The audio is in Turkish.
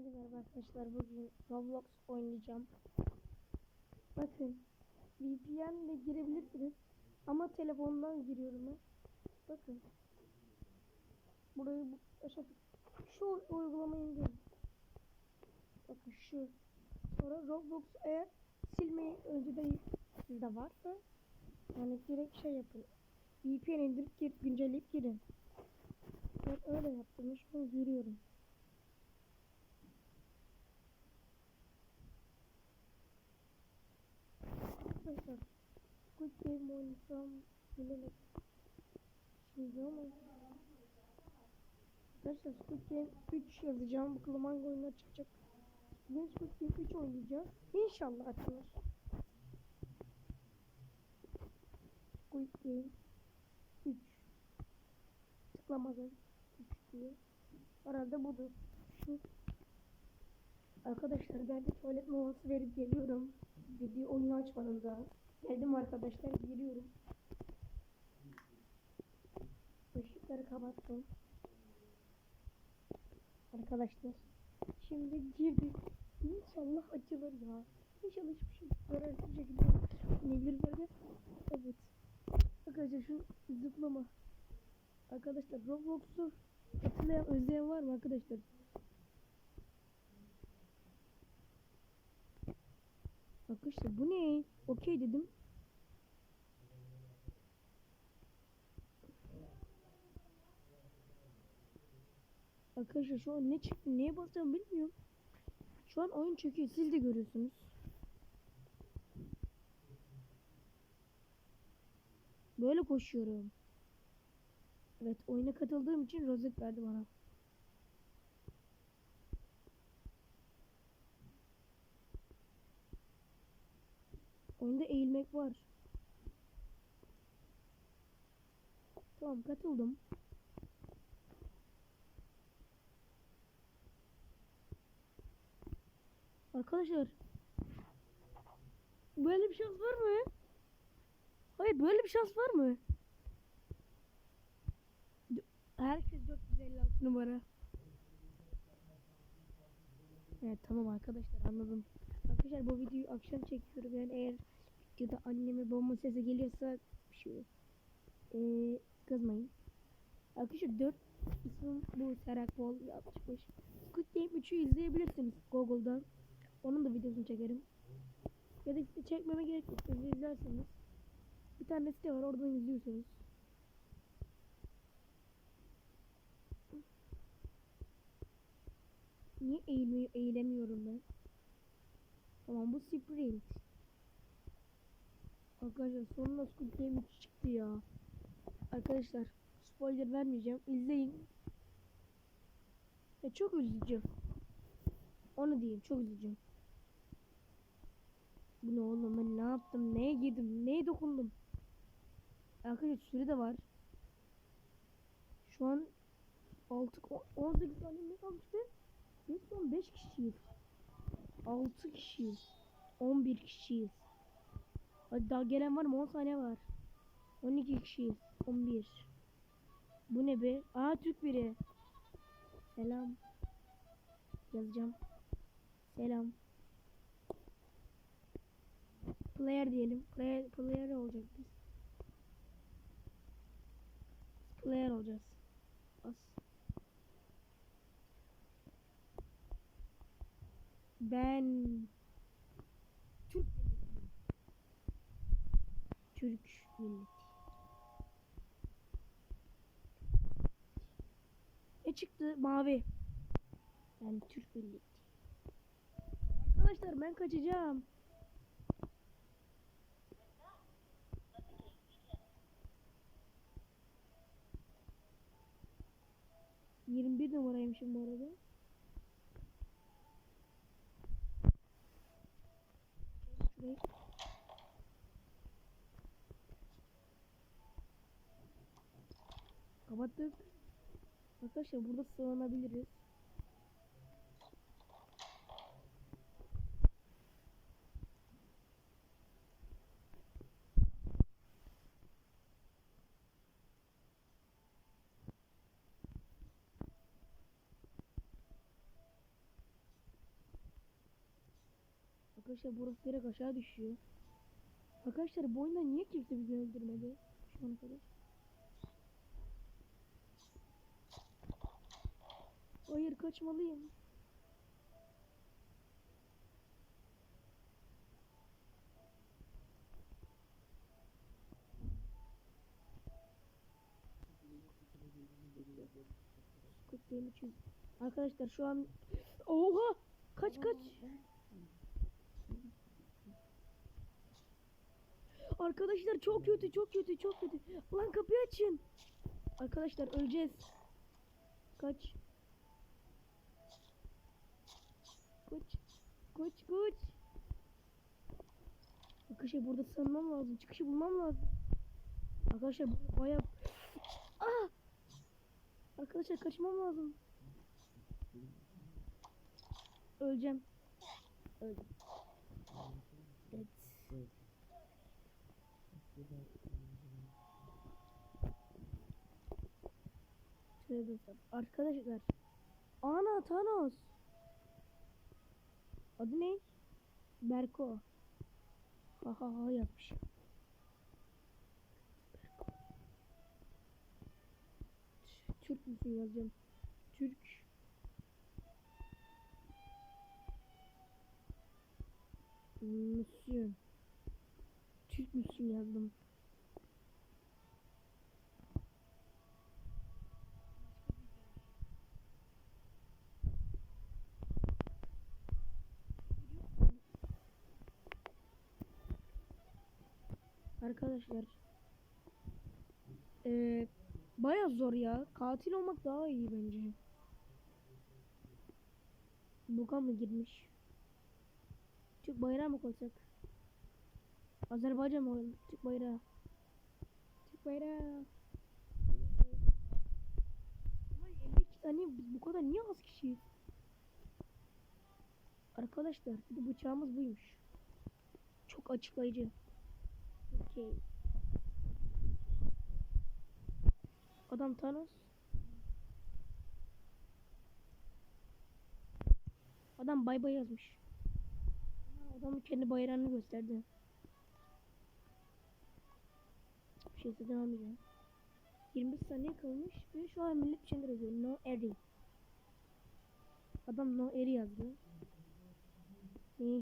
Hepinize merhaba arkadaşlar. Bugün Roblox oynayacağım. Bakın VPN ile girebilirsiniz. Ama telefondan giriyorum ben. Bakın. Burayı bu aşağı şu uygulamayı indirin. Bakın şu. Sonra Roblox eğer silmeyi önceden sizde varsa yani direkt şey yapın. VPN indirip gir, güncelleyip girin. Ben öyle yaptım. Şu an giriyorum. Arkadaşlar Squid Game oynasam bilemedim. Şimdi ama Arkadaşlar Squid Game 3 yazacağım. Bakalım hangi oyunlar çıkacak. Bugün Squid Game 3 oynayacağız. İnşallah açılır. Squid Game 3 Tıklamadım. 3 diye. Herhalde budur. Şu Arkadaşlar ben de tuvalet molası verip geliyorum. Video oyunu açmadım daha. Geldim arkadaşlar giriyorum. Işıkları kapattım. Arkadaşlar. Şimdi girdik. İnşallah açılır ya. İnşallah hiçbir şey zararlı şekilde oynayabiliriz de. Evet. Arkadaşlar şu zıplama. Arkadaşlar Roblox'u hatırlayan özleyen var mı arkadaşlar? Arkadaşlar bu ne? Okey dedim. Arkadaşlar şu an ne çıktı neye basacağım bilmiyorum. Şu an oyun çekiyor siz de görüyorsunuz. Böyle koşuyorum. Evet oyuna katıldığım için rozet verdi bana. Oyunda eğilmek var. Tamam katıldım. Arkadaşlar böyle bir şans var mı? Hayır böyle bir şans var mı? Herkes 456 numara. Evet tamam arkadaşlar anladım. Arkadaşlar bu videoyu akşam çekiyorum yani eğer videoda anneme bomba sesi geliyorsa bir şey yok. Ee, kızmayın. Arkadaşlar 4 ismim bu Serakbol 65. Squid Game 3'ü izleyebilirsiniz Google'dan. Onun da videosunu çekerim. Ya da işte çekmeme gerek yok. Siz. Bir tane site var oradan izliyorsunuz. Niye eğilmiyor, eğilemiyorum ben? Tamam bu sprint. Arkadaşlar sonunda Squid Game 3 çıktı ya. Arkadaşlar spoiler vermeyeceğim. İzleyin. Ya çok üzücü. Onu diyeyim çok üzücü. Bu ne oğlum ben ne yaptım? Neye girdim? Neye dokundum? Arkadaşlar süre de var. Şu an 6 18 saniye ne kalmıştı? Biz son 5 kişiyiz. 6 kişiyiz. 11 kişiyiz. Hadi daha gelen var mı? 10 saniye var. 12 kişiyiz. 11. Bu ne be? Aa Türk biri. Selam. Yazacağım. Selam. Player diyelim. Player, player olacak biz. Player olacağız. Ben Türk milleti. Türk milleti. Ne çıktı? Mavi. Ben Türk milleti. Arkadaşlar ben kaçacağım. Yirmi bir numaraymışım bu arada. Kapattık. Arkadaşlar burada sığınabiliriz. Arkadaşlar burası direkt aşağı düşüyor. Arkadaşlar bu oyunda niye kimse bizi öldürmedi şu ana kadar? Hayır kaçmalıyım. Arkadaşlar şu an Oha! Kaç kaç. Arkadaşlar çok kötü, çok kötü, çok kötü. Lan kapıyı açın. Arkadaşlar öleceğiz. Kaç. Kaç, kaç. Arkadaşlar burada sanmam lazım. Çıkışı bulmam lazım. Arkadaşlar bayağı... Ah! Arkadaşlar kaçmam lazım. Öleceğim. Öldüm. Evet. Arkadaşlar. Ana Thanos. Adı ne? Berko. Ha ha ha yapmış. Türk müsün yazacağım. Türk. Müsün. Türk müsün yazdım. Arkadaşlar. Ee, Baya zor ya. Katil olmak daha iyi bence. Buga mı girmiş? Türk bayrağı mı koysak? Azerbaycan mı oğlum? Türk bayrağı. Türk bayrağı. Ulan 52 tane bu kadar niye az kişiyiz? Arkadaşlar bir bıçağımız buymuş. Çok açıklayıcı. Okey. Adam Thanos. Adam bay bay yazmış. Adam kendi bayrağını gösterdi. Bir şey satın almayacağım. 25 saniye kalmış ve şu an millet içinde yazıyor. No Eri. Adam No Eri yazdı.